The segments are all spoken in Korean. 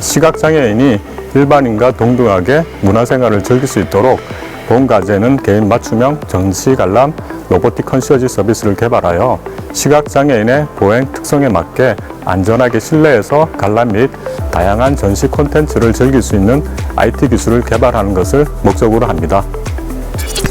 시각장애인이 일반인과 동등하게 문화생활을 즐길 수 있도록 본가제는 개인 맞춤형 전시 관람 로보틱 컨시어지 서비스를 개발하여 시각장애인의 보행 특성에 맞게 안전하게 실내에서 관람 및 다양한 전시 콘텐츠를 즐길 수 있는 IT 기술을 개발하는 것을 목적으로 합니다.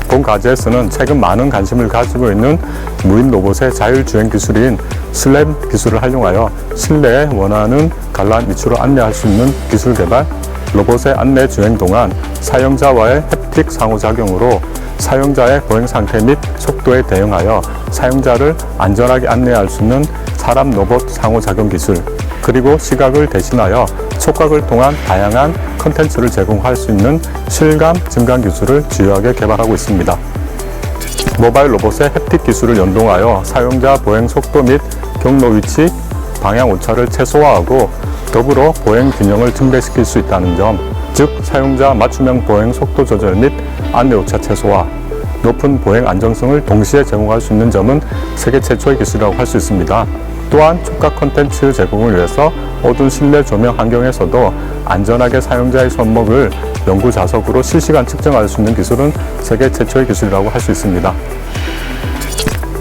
본 과제에서는 최근 많은 관심을 가지고 있는 무인 로봇의 자율주행 기술인 슬램 기술을 활용하여 실내에 원하는 관람 위치로 안내할 수 있는 기술 개발, 로봇의 안내 주행 동안 사용자와의 햅틱 상호작용으로 사용자의 보행 상태 및 속도에 대응하여 사용자를 안전하게 안내할 수 있는 사람 로봇 상호작용 기술, 그리고 시각을 대신하여 촉각을 통한 다양한 컨텐츠를 제공할 수 있는 실감 증강 기술을 주요하게 개발하고 있습니다. 모바일 로봇의 햅틱 기술을 연동하여 사용자 보행 속도 및 경로 위치, 방향 오차를 최소화하고 더불어 보행 균형을 증대시킬 수 있다는 점, 즉 사용자 맞춤형 보행 속도 조절 및 안내 오차 최소화, 높은 보행 안정성을 동시에 제공할 수 있는 점은 세계 최초의 기술이라고 할 수 있습니다. 또한 촉각 콘텐츠 제공을 위해서 어두운 실내 조명 환경에서도 안전하게 사용자의 손목을 연구 자석으로 실시간 측정할 수 있는 기술은 세계 최초의 기술이라고 할 수 있습니다.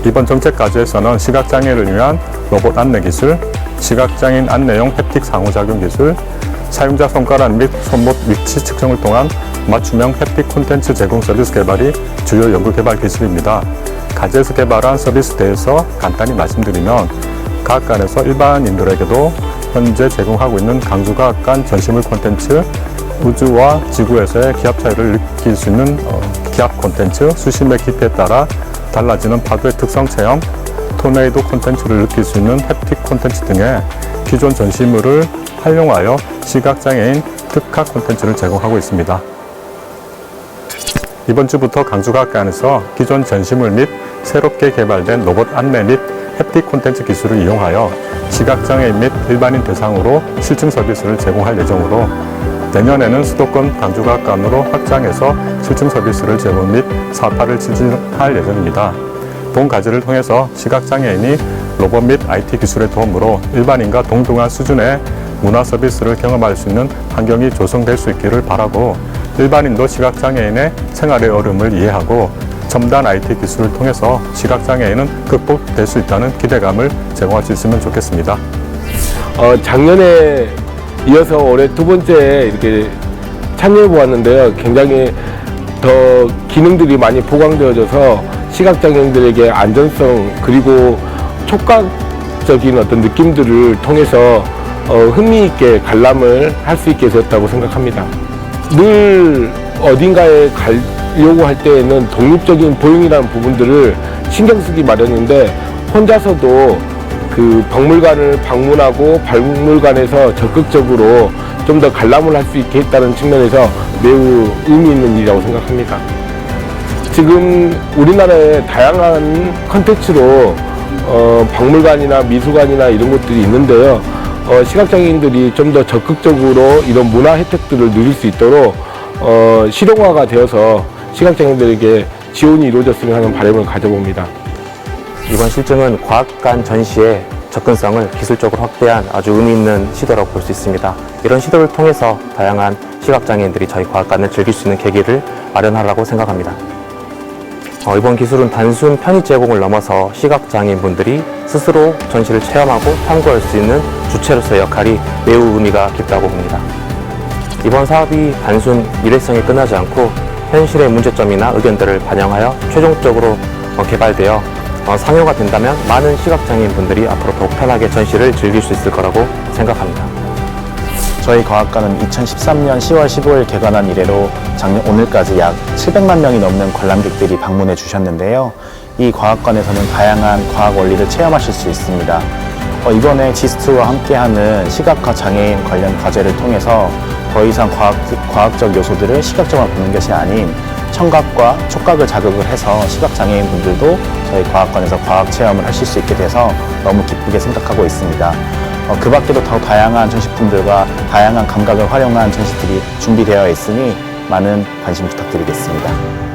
이번 정책 과제에서는 시각장애를 위한 로봇 안내 기술, 시각장애인 안내용 햅틱 상호작용 기술, 사용자 손가락 및 손목 위치 측정을 통한 맞춤형 햅틱 콘텐츠 제공 서비스 개발이 주요 연구 개발 기술입니다. 과제에서 개발한 서비스에 대해서 간단히 말씀드리면 과학관에서 일반인들에게도 현재 제공하고 있는 강주 과학관 전시물 콘텐츠, 우주와 지구에서의 기압 차이를 느낄 수 있는 어, 기압 콘텐츠, 수심의 깊이에 따라 달라지는 파도의 특성 체험, 토네이도 콘텐츠를 느낄 수 있는 햅틱 콘텐츠 등의 기존 전시물을 활용하여 시각장애인 특화 콘텐츠를 제공하고 있습니다. 이번 주부터 강주과학관에서 기존 전시물 및 새롭게 개발된 로봇 안내 및 햅틱 콘텐츠 기술을 이용하여 시각장애인 및 일반인 대상으로 실증 서비스를 제공할 예정으로 내년에는 수도권 강주과학관으로 확장해서 실증 서비스를 제공 및 사파를 추진할 예정입니다. 본 과제를 통해서 시각장애인이 로봇 및 IT 기술의 도움으로 일반인과 동등한 수준의 문화 서비스를 경험할 수 있는 환경이 조성될 수 있기를 바라고 일반인도 시각장애인의 생활의 어려움을 이해하고 첨단 IT 기술을 통해서 시각장애인은 극복될 수 있다는 기대감을 제공할 수 있으면 좋겠습니다. 어, 작년에 이어서 올해 두 번째 이렇게 참여해 보았는데요. 굉장히 더 기능들이 많이 보강되어져서 시각장애인들에게 안전성 그리고 촉각적인 어떤 느낌들을 통해서 어, 흥미있게 관람을 할 수 있게 되었다고 생각합니다. 늘 어딘가에 가 려고 할 때에는 독립적인 보행이라는 부분들을 신경 쓰기 마련인데 혼자서도 그 박물관을 방문하고 박물관에서 적극적으로 좀 더 관람을 할 수 있게 했다는 측면에서 매우 의미 있는 일이라고 생각합니다. 지금 우리나라에 다양한 컨텐츠로 어, 박물관이나 미술관이나 이런 것들이 있는데요. 어, 시각장애인들이 좀 더 적극적으로 이런 문화 혜택들을 누릴 수 있도록 어, 실용화가 되어서 시각장애인들에게 지원이 이루어졌으면 하는 바람을 가져봅니다. 이번 실증은 과학관 전시의 접근성을 기술적으로 확대한 아주 의미 있는 시도라고 볼 수 있습니다. 이런 시도를 통해서 다양한 시각장애인들이 저희 과학관을 즐길 수 있는 계기를 마련하라고 생각합니다. 어, 이번 기술은 단순 편의 제공을 넘어서 시각장애인분들이 스스로 전시를 체험하고 탐구할 수 있는 주체로서의 역할이 매우 의미가 깊다고 봅니다. 이번 사업이 단순 일회성에 끝나지 않고 현실의 문제점이나 의견들을 반영하여 최종적으로 어, 개발되어 어, 상용화 된다면 많은 시각장애인 분들이 앞으로 더욱 편하게 전시를 즐길 수 있을 거라고 생각합니다. 저희 과학관은 2013년 10월 15일 개관한 이래로 작년 오늘까지 약 700만 명이 넘는 관람객들이 방문해 주셨는데요. 이 과학관에서는 다양한 과학 원리를 체험하실 수 있습니다. 어, 이번에 지스트와 함께하는 시각과 장애인 관련 과제를 통해서 더 이상 과학, 과학적 요소들을 시각적으로 보는 것이 아닌 청각과 촉각을 자극을 해서 시각장애인 분들도 저희 과학관에서 과학 체험을 하실 수 있게 돼서 너무 기쁘게 생각하고 있습니다. 어, 그 밖에도 더 다양한 전시품들과 다양한 감각을 활용한 전시들이 준비되어 있으니 많은 관심 부탁드리겠습니다.